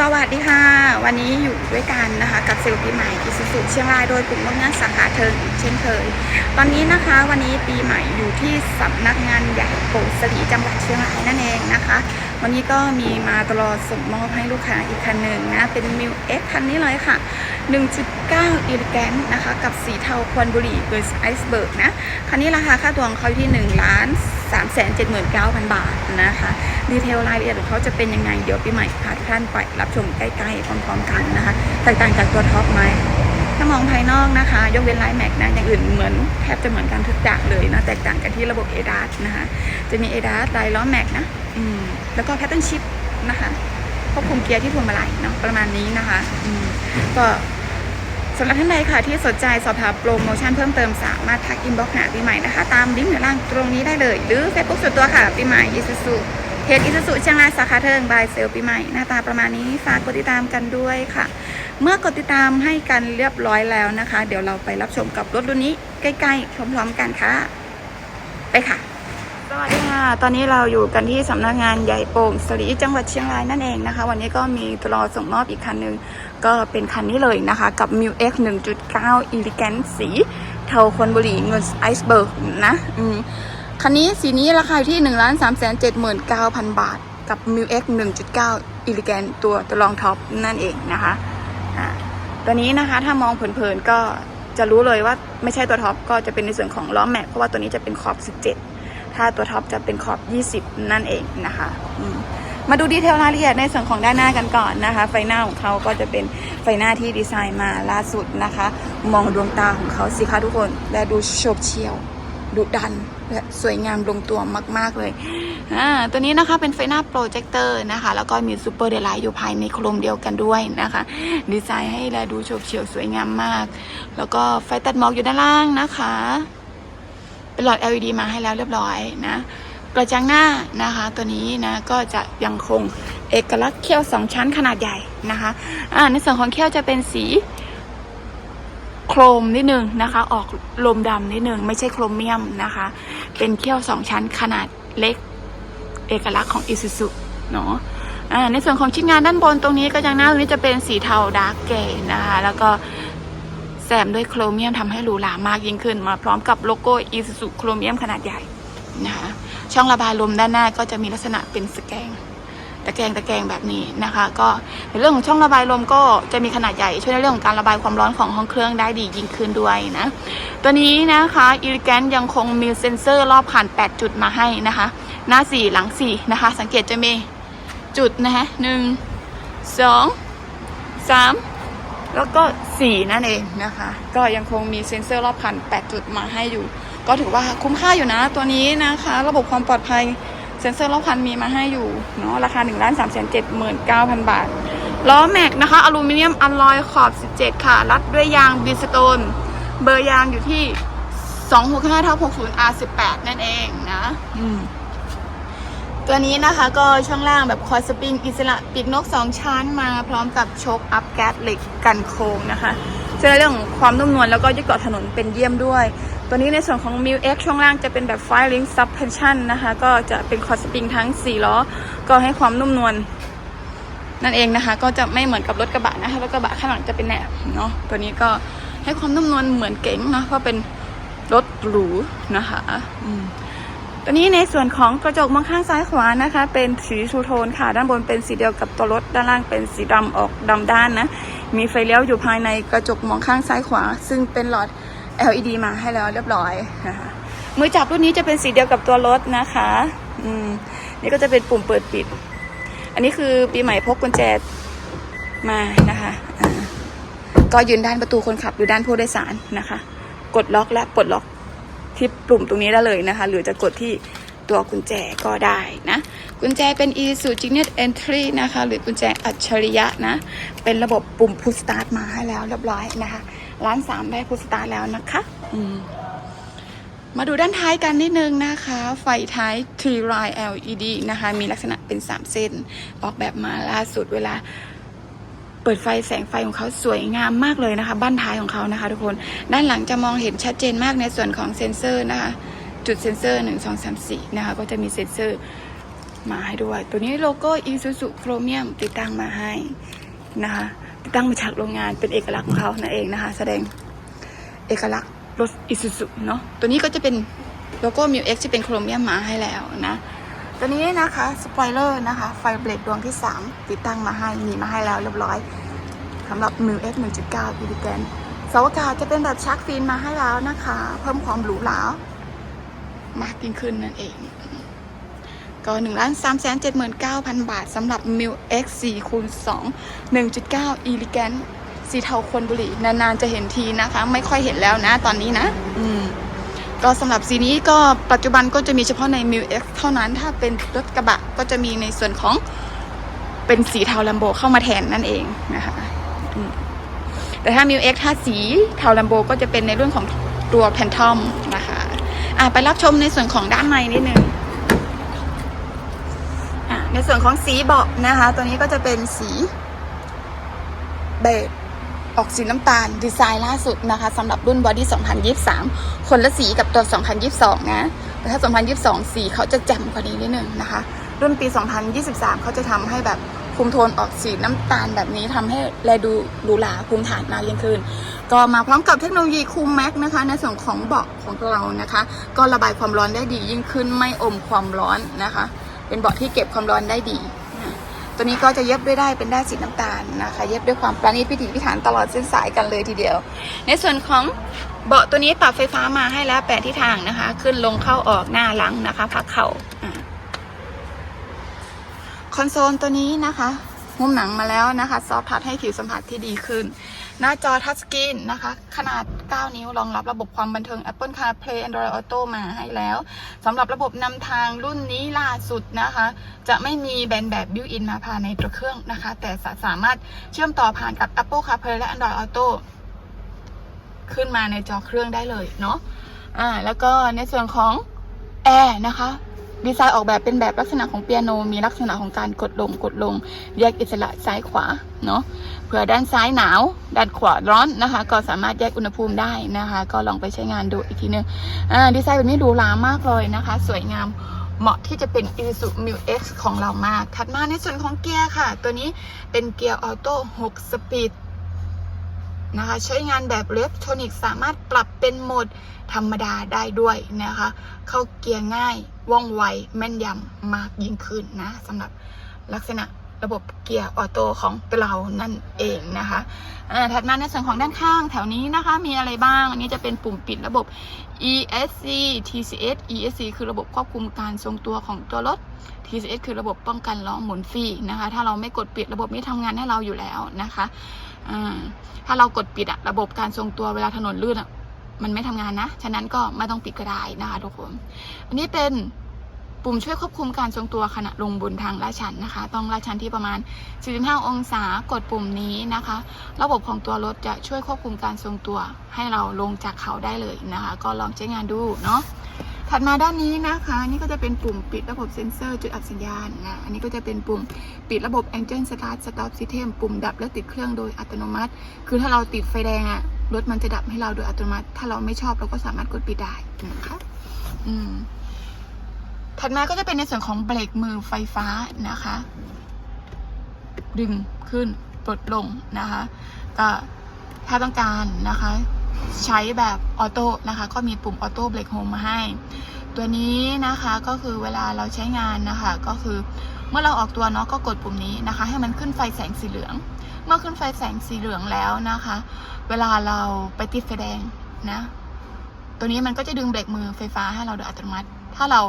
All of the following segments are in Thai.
สวัสดีค่ะ วันนี้อยู่ด้วยกันนะคะกับเซลล์ปีใหม่อิสุสุเชียงรายโดยกลุ่มโรงงานสาขาเทิงเช่นเคย ตอนนี้นะคะวันนี้ปีใหม่อยู่ที่สำนักงานใหญ่โปรสลีจังหวัดเชียงรายนั่นเองนะคะ วันนี้ก็มีมาตลอดส่งมอบให้ลูกค้าอีกคันหนึ่งนะ เป็นมิวเอ็กคันนี้เลยค่ะ 1.9อีลิแกนนะคะ กับสีเทาควันบุหรี่เบอร์ไอซ์เบิร์กนะ คันนี้ราคาค่าตัวของเขาอยู่ที่1ล้าน3 7 9 0 0 0 บาทนะคะ ดีเทลรายละเอียดของเขาจะเป็นยังไง เดี๋ยวปีใหม่พาทุกท่านไปรับชมใกล้ๆพร้อมๆกันนะคะ แตกต่างจากตัวท็อปไหม ถ้ามองภายนอกนะคะ ยกเว้นลายแม็กนะ อย่างอื่นเหมือนแทบจะเหมือนกันทุกอย่างเลยนะ แตกต่างกันที่ระบบ a d a s นะคะ จะมี a d a s ลายล้อแม็กนะอืมแล้วก็แพทเทิร์นชิปนะคะควบคุมเกียร์ที่พวงมาลัยเนาะประมาณนี้นะคะอืมก็สำหรับท่านใดค่ะที่สนใจสอบถามโปรโมชั่นเพิ่มเติมสามารถทักอินบ็อกซ์หาปีใหม่นะคะ ตามลิงก์อยู่ล่างตรงนี้ได้เลย หรือ Facebook ส่วนตัวค่ะปีใหม่อิซูซุ เพจอิซูซุเชียงรายสาขาเทิงบายเซลปีใหม่หน้าตาประมาณนี้ฝากกดติดตามกันด้วยค่ะ เมื่อกดติดตามให้กันเรียบร้อยแล้วนะคะ เดี๋ยวเราไปรับชมกับรถรุ่นนี้ใกล้ๆพร้อมๆกันค่ะ ไปค่ะสวัสดีค่ะ ตอนนี้เราอยู่กันที่สำนักงานใหญ่โป่งสลีจังหวัดเชียงรายนั่นเองนะคะ วันนี้ก็มีตลอส่งมอบอีกคันหนึ่งก็เป็นคันนี้เลยนะคะ กับ m ิ X 1.9 Elegant สีเทาควันบุรีเงินไอซ์เบิร์กนะ อืม คันนี้สีนี้ราคาอยู่ที่ 1 3 7 9 0 0 0 บาท กับ m ิ X 1.9 Elegant ตัวตัวรองท็อปนั่นเองนะคะตัวนี้นะคะถ้ามองเผินๆก็จะรู้เลยว่าไม่ใช่ตัวท็อปก็จะเป็นในส่วนของล้อแม็กเพราะว่าตัวนี้จะเป็นขอบ 17 ถ้าตัวท็อปจะเป็นขอบ 20 นั่นเองนะคะมมาดูดีเทลรายละเอียดในส่วนของด้านหน้ากันก่อนนะคะ ไฟหน้าของเขาก็จะเป็นไฟหน้าที่ดีไซน์มาล่าสุดนะคะ มองดวงตาของเขาสิคะทุกคนและดูโฉบเฉี่ยว ดุดันและสวยงามลงตัวมาก ๆ เลย อ่า ตัวนี้นะคะเป็นไฟหน้าโปรเจคเตอร์นะคะ แล้วก็มีซูเปอร์เดลไลท์อยู่ภายในโครมเดียวกันด้วยนะคะ ดีไซน์ให้แลดูโฉบเฉี่ยวสวยงามมาก แล้วก็ไฟตัดหมอกอยู่ด้านล่างนะคะ เป็นหลอด LED มาให้แล้วเรียบร้อยนะกระจังหน้านะคะ ตัวนี้นะก็จะยังคงเอกลักษณ์เขี้ยวสองชั้นขนาดใหญ่นะคะ อ่า ในส่วนของเขี้ยวจะเป็นสี โครมนิดนึงนะคะ ออกลมดำนิดนึง ไม่ใช่โครเมียมนะคะ เป็นเขี้ยวสองชั้นขนาดเล็ก เอกลักษณ์ของอิซูซุเนาะในส่วนของชิ้นงานด้านบนตรงนี้กระจังหน้าตรงนี้จะเป็นสีเทาดาร์กเกย์นะคะ แล้วก็แซมด้วยโครเมียมทำให้หรูหรามากยิ่งขึ้น มาพร้อมกับโลโก้อีซูซูโครเมียมขนาดใหญ่นะคะช่องระบายลมด้านหน้าก็จะมีลักษณะเป็นสแกง ตะแกรงตะแกรงแบบนี้นะคะ ก็ในเรื่องของช่องระบายลมก็จะมีขนาดใหญ่ช่วยในเรื่องของการระบายความร้อนของห้องเครื่องได้ดียิ่งขึ้นด้วยนะตัวนี้นะคะอีลิแกนยังคงมีเซ็นเซอร์รอบผ่าน 8 จุดมาให้นะคะ หน้า 4 หลัง 4 นะคะ สังเกตจะมีจุดนะคะหนึ่งสองสามแล้วก็ 4 นั่นเองนะคะ ก็ยังคงมีเซ็นเซอร์รอบคัน 8 จุดมาให้อยู่ ก็ถือว่าคุ้มค่าอยู่นะตัวนี้นะคะ ระบบความปลอดภัย เซ็นเซอร์รอบคันมีมาให้อยู่เนาะราคา1 3 7 9 0 0 0บาท ล้อแม็กนะคะอลูมิเนียมอลลอยขอบ 17 ค่ะ รัดด้วยยางบีสโตน เบอร์ยางอยู่ที่ 265ทับ60 R18 นั่นเองนะอืมตัวนี้นะคะก็ช่องล่างแบบคอยสปริงอิสระปีกนก 2 ชั้นมาพร้อมกับโชคอัพแก๊สเหล็กกันโค้งนะคะช่วยในเรื่องของความนุ่มนวลแล้วก็ยึดเกาะถนนเป็นเยี่ยมด้วย ตัวนี้ในส่วนของ m ิ X ช่วงล่างจะเป็นแบบ Firing Suspension นะคะ ก็จะเป็นคอร์สปริงทั้ง 4 ล้อ ก็ให้ความนุ่มนวลนั่นเองนะคะ ก็จะไม่เหมือนกับรถกระบะนะคะรถกระบะข้างหลังจะเป็นแหนบเนาะตัวนี้ก็ให้ความนุ่มนวลเหมือนเก๋งนะเพราะเป็นรถหรูนะคะตัวนี้ในส่วนของกระจกมองข้างซ้ายขวานะคะ เป็นสีชูโทนค่ะ ด้านบนเป็นสีเดียวกับตัวรถด้านล่างเป็นสีดำออกดำด้านนะมีไฟเลี้ยวอยู่ภายในกระจกมองข้างซ้ายขวา ซึ่งเป็นหลอด LED มาให้แล้วเรียบร้อยนะคะมือจับรุ่นนี้จะเป็นสีเดียวกับตัวรถนะคะ อืม นี่ก็จะเป็นปุ่มเปิดปิด อันนี้คือปีใหม่พกกุญแจมานะคะก็ยืนด้านประตูคนขับหรือด้านผู้โดยสารนะคะ กดล็อกและปลดล็อกที่ปุ่มตรงนี้ได้เลยนะคะ หรือจะกดที่ตัวกุญแจก็ได้นะ กุญแจเป็น e s u g n e t Entry นะคะ หรือกุญแจอัจฉริยะนะ เป็นระบบปุ่ม Push Start มาให้แล้วเรียบร้อยนะคะ ร้านสามได้ Push Start แล้วนะคะอืมมาดูด้านท้ายกันนิดนึงนะคะ ไฟท้าย T line LED นะคะ มีลักษณะเป็น 3 เส้น ออกแบบมาล่าสุดเวลา เปิดไฟแสงไฟของเขาสวยงามมากเลยนะคะ บ้านท้ายของเขานะคะ ทุกคน ด้านหลังจะมองเห็นชัดเจนมากในส่วนของเซ็นเซอร์นะคะ จุดเซ็นเซอร์หนึ่งสองสามสี่นะคะ ก็จะมีเซ็นเซอร์มาให้ด้วย ตัวนี้โลโก้ Isuzu Chromium ติดตั้งมาให้นะคะ ตั้งมาจากโรงงานเป็นเอกลักษณ์ของเขานั่นเองนะคะ แสดงเอกลักษณ์รถ Isuzu เนาะตัวนี้ก็จะเป็นโลโก้ m i X ที่เป็นโครเมียมมาให้แล้วนะตัวนี้นะคะสปอยเลอร์นะคะ ไฟเบรกดวงที่ 3 ติดตั้งมาให้มีมาให้แล้วเรียบร้อยสำหรับ m i X 1.9 e l e g a n t เสาอากาศจะเป็นแบบชักฟินมาให้แล้วนะคะ เพิ่มความหรูหรา มากยิ่งขึ้นนั่นเอง ก็1นึ่งล้านสามแสนเจ็ดหมื่นเก้าพันบาทสำหรับ m i l X 4คูณ2 1.9 e l e g a n t สีเทาคนบุหรี่นานๆจะเห็นทีนะคะ ไม่ค่อยเห็นแล้วนะตอนนี้นะ อืมก็สำหรับสีนี้ก็ปัจจุบันก็จะมีเฉพาะใน m i l X เท่านั้น ถ้าเป็นรถกระบะก็จะมีในส่วนของเป็นสีเทาลัมโบเข้ามาแทนนั่นเองนะคะอืมแต่ถ้า m i l X ถ้าสีเทาลัมโบก็จะเป็นในเรื่องของตัวแพนทอมนะคะอะไปรับชมในส่วนของด้านในนิดนึงอะ ในส่วนของสีเบาะนะคะ ตัวนี้ก็จะเป็นสีเบจออกสีน้ำตาลดีไซน์ล่าสุดนะคะสำหรับรุ่นบอดี้ 2023 คนละสีกับตัว 2022 นะแต่ถ้า 2022 สีเขาจะแจ่มกว่านี้นิดนึงนะคะ รุ่นปี 2023 เขาจะทำให้แบบคุมโทนออกสีน้ำตาลแบบนี้ทำให้แลดูหรูหราภูมิฐานมากยิ่งขึ้น ก็มาพร้อมกับเทคโนโลยีคูลแม็กนะคะ ในส่วนของเบาะของเรานะคะ ก็ระบายความร้อนได้ดียิ่งขึ้นไม่อมความร้อนนะคะ เป็นเบาะที่เก็บความร้อนได้ดี ตัวนี้ก็จะเย็บด้วยได้เป็นด้าสีน้ำตาลนะคะ เย็บด้วยความประณีตพิถีพิถันตลอดเส้นสายกันเลยทีเดียว ในส่วนของเบาะตัวนี้ปรับไฟฟ้ามาให้แล้วแปดทิศทางนะคะ ขึ้นลงเข้าออกหน้าหลังนะคะ พักเข่าอ่าคอนโซลตัวนี้นะคะหุ้มหนังมาแล้วนะคะ ซอฟทัชให้ผิวสัมผัสที่ดีขึ้น หน้าจอทัชสกรีนนะคะ ขนาด 9 นิ้วรองรับระบบความบันเทิง Apple CarPlay Android Auto มาให้แล้วสำหรับระบบนำทางรุ่นนี้ล่าสุดนะคะ จะไม่มีแบนแบบบิวอินมาภายในตัวเครื่องนะคะ แต่สาสามารถเชื่อมต่อผ่านกับ Apple CarPlay และ Android Auto ขึ้นมาในจอเครื่องได้เลยเนาะอ่าแล้วก็ในส่วนของแอร์นะคะ ดีไซน์ออกแบบเป็นแบบลักษณะของเปียโน มีลักษณะของการกดลงกดลงแยกอิสระซ้ายขวาเนาะเผื่อด้านซ้ายหนาว ด้านขวาร้อนนะคะ ก็สามารถแยกอุณหภูมิได้นะคะ ก็ลองไปใช้งานดูอีกทีนึงอ่าดีไซน์แบบนี้หรูหรามากเลยนะคะ สวยงามเหมาะที่จะเป็น i s u Mu X ของเรามาก ถัดมาในส่วนของเกียร์ค่ะ ตัวนี้เป็นเกียร์ออโต้6สปีดนะคะใช้งานแบบเลฟโทนิกสามารถปรับเป็นโหมดธรรมดาได้ด้วยนะคะ เข้าเกียร์ง่าย ว่องไวแม่นยำมากยิ่งขึ้นนะสำหรับลักษณะระบบเกียร์ออโต้ของเรานั่นเองนะคะถัดมาในส่วนของด้านข้างแถวนี้นะคะ มีอะไรบ้าง อันนี้จะเป็นปุ่มปิดระบบ ESC TCS ESC คือระบบควบคุมการทรงตัวของตัวรถ TCS คือระบบป้องกันล้อหมุนฟรีนะคะ ถ้าเราไม่กดปิดระบบนี้ทำงานให้เราอยู่แล้วนะคะถ้าเรากดปิดอะระบบการทรงตัวเวลาถนนลื่นอะ มันไม่ทำงานนะ ฉะนั้นก็ไม่ต้องปิดก็ได้นะคะทุกคน อันนี้เป็นปุ่มช่วยควบคุมการทรงตัวขณะลงบนทางลาดชันนะคะ ต้องลาดชันที่ประมาณ 45 องศากดปุ่มนี้นะคะ ระบบของตัวรถจะช่วยควบคุมการทรงตัว ให้เราลงจากเขาได้เลยนะคะ ก็ลองใช้งานดูเนาะ ถัดมาด้านนี้นะคะ นี่ก็จะเป็นปุ่มปิดระบบเซ็นเซอร์จุดอับสัญญาณนะ อันนี้ก็จะเป็นปุ่มปิดระบบ Engine Start Stop System ปุ่มดับและติดเครื่องโดยอัตโนมัติ คือถ้าเราติดไฟแดงอะ รถมันจะดับให้เราโดยอัตโนมัติ ถ้าเราไม่ชอบเราก็สามารถกดปิดได้นะคะอืมถัดมาก็จะเป็นในส่วนของเบรกมือไฟฟ้านะคะ ดึงขึ้นปลดลงนะคะก็ถ้าต้องการนะคะ ใช้แบบออโต้นะคะ ก็มีปุ่มออโต้เบรกโฮมมาให้ ตัวนี้นะคะก็คือเวลาเราใช้งานนะคะ ก็คือ เมื่อเราออกตัวเนาะก็กดปุ่มนี้นะคะ ให้มันขึ้นไฟแสงสีเหลือง เมื่อขึ้นไฟแสงสีเหลืองแล้วนะคะ เวลาเราไปติดไฟแดงนะตัวนี้มันก็จะดึงเบรกมือไฟฟ้าให้เราโดยอัตโนมัติ ถ้าเรา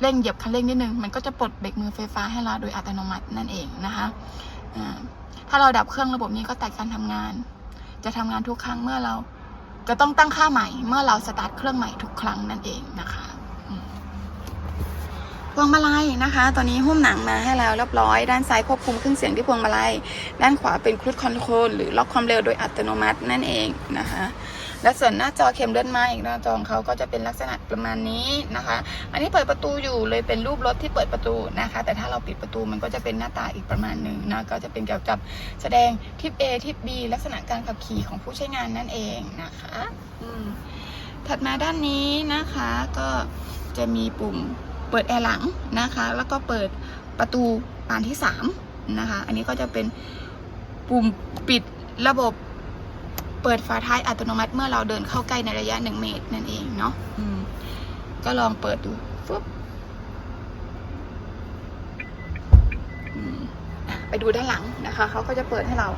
เร่งเหยียบคันเร่งนิดนึง มันก็จะปลดเบรกมือไฟฟ้าให้เราโดยอัตโนมัตินั่นเองนะคะถ้าเราดับเครื่องระบบนี้ก็ตัดการทำงาน จะทำงานทุกครั้งเมื่อเราจะต้องตั้งค่าใหม่ เมื่อเราสตาร์ทเครื่องใหม่ทุกครั้งนั่นเองนะคะ พวงมาลัยนะคะ ตอนนี้หุ้มหนังมาให้แล้วเรียบร้อย ด้านซ้ายควบคุมเครื่องเสียงที่พวงมาลัย ด้านขวาเป็นครู i คอนโทรลหรือล็อกความเร็วโดยอัตโนมัตินั่นเองนะคะ และส่วนหน้าจอเข็มเลื่อนไม้อีกหน้าจอของเขาก็จะเป็นลักษณะประมาณนี้นะคะ อันนี้เปิดประตูอยู่เลยเป็นรูปรถที่เปิดประตูนะคะ แต่ถ้าเราปิดประตูมันก็จะเป็นหน้าตาอีกประมาณหนึ่งนะก็จะเป็นเกี่ยวกับแสดงทิป A ทิป B ลักษณะการขับขี่ของผู้ใช้งานนั่นเองนะคะถัดมาด้านนี้นะคะก็จะมีปุ่ม เปิดแอร์หลังนะคะ แล้วก็เปิดประตูบานที่สามนะคะ อันนี้ก็จะเป็นปุ่มปิดระบบเปิดฝาท้ายอัตโนมัติเมื่อเราเดินเข้าใกล้ในระยะหนึ่งเมตรนั่นเองเนาะอืมก็ลองเปิดดูฟึบอืมอะไปดูด้านหลังนะคะ เขาก็จะเปิดให้เรา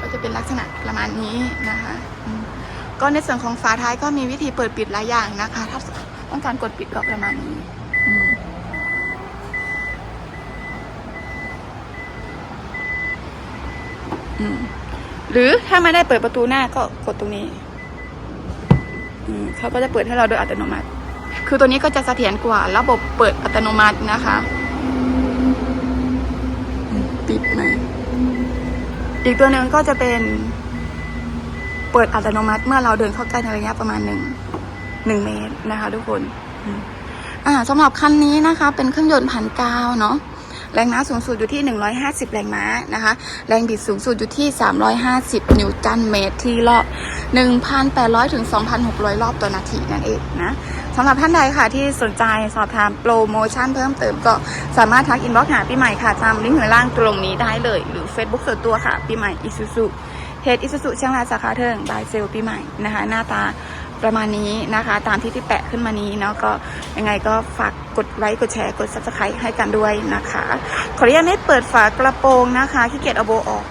ก็จะเป็นลักษณะประมาณนี้นะคะอืมก็ในส่วนของฝาท้ายก็มีวิธีเปิดปิดหลายอย่างนะคะ ถ้า ต้องการกดปิดก็ประมาณนี้หรือถ้าไม่ได้เปิดประตูหน้าก็กดตรงนี้เขาก็จะเปิดให้เราโดยอัตโนมัติ คือตัวนี้ก็จะเสถียรกว่า ระบบเปิดอัตโนมัตินะคะปิดไหมอีกตัวหนึ่งก็จะเป็นเปิดอัตโนมัติเมื่อเราเดินเข้าใกล้ในระยะประมาณหนึ่ง หนึ่งเมตรนะคะ ทุกคนอ่าสำหรับคันนี้นะคะ เป็นเครื่องยนต์พันเก้าเนาะแรงม้าสูงสุดอยู่ที่ 150 แรงม้านะคะ แรงบิดสูงสุดอยู่ที่ 350 นิวตันเมตรที่รอบ 1,800 ถึง 2,600 รอบต่อนาทีนั่นเองนะสำหรับท่านใดค่ะที่สนใจสอบถามโปรโมชั่นเพิ่มเติมก็สามารถทักอินบ็อกซ์หาพี่ใหม่ค่ะตามลิงก์ข้างล่างตรงนี้ได้เลย หรือ Facebook ส่วนตัวค่ะพี่ใหม่อิซูซุเพจอิซูซุเชียงรายสาขาเทิงบายเซลพี่ใหม่นะคะ หน้าตา ประมาณนี้นะคะ ตามที่ที่แปะขึ้นมานี้เนาะก็ยังไงก็ฝากกดไลค์กดแชร์กด subscribe ให้กันด้วยนะคะ ขออนุญาตไม่เปิดฝากระโปรงนะคะขี้เกียจเอาโบออก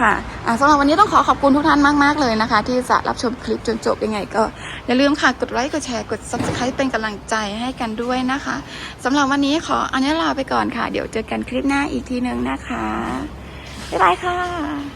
ค่ะะสำหรับวันนี้ต้องขอขอบคุณทุกท่านมาก ๆ เลยนะคะ ที่จะรับชมคลิปจนจบยังไง ก็อย่าลืมค่ะกดไลค์กดแชร์กด subscribe เป็นกำลังใจให้กันด้วยนะคะสำหรับวันนี้ขออนุญาตลาไปก่อนค่ะ เดี๋ยวเจอกันคลิปหน้าอีกทีนึงนะคะบ๊ายบายค่ะ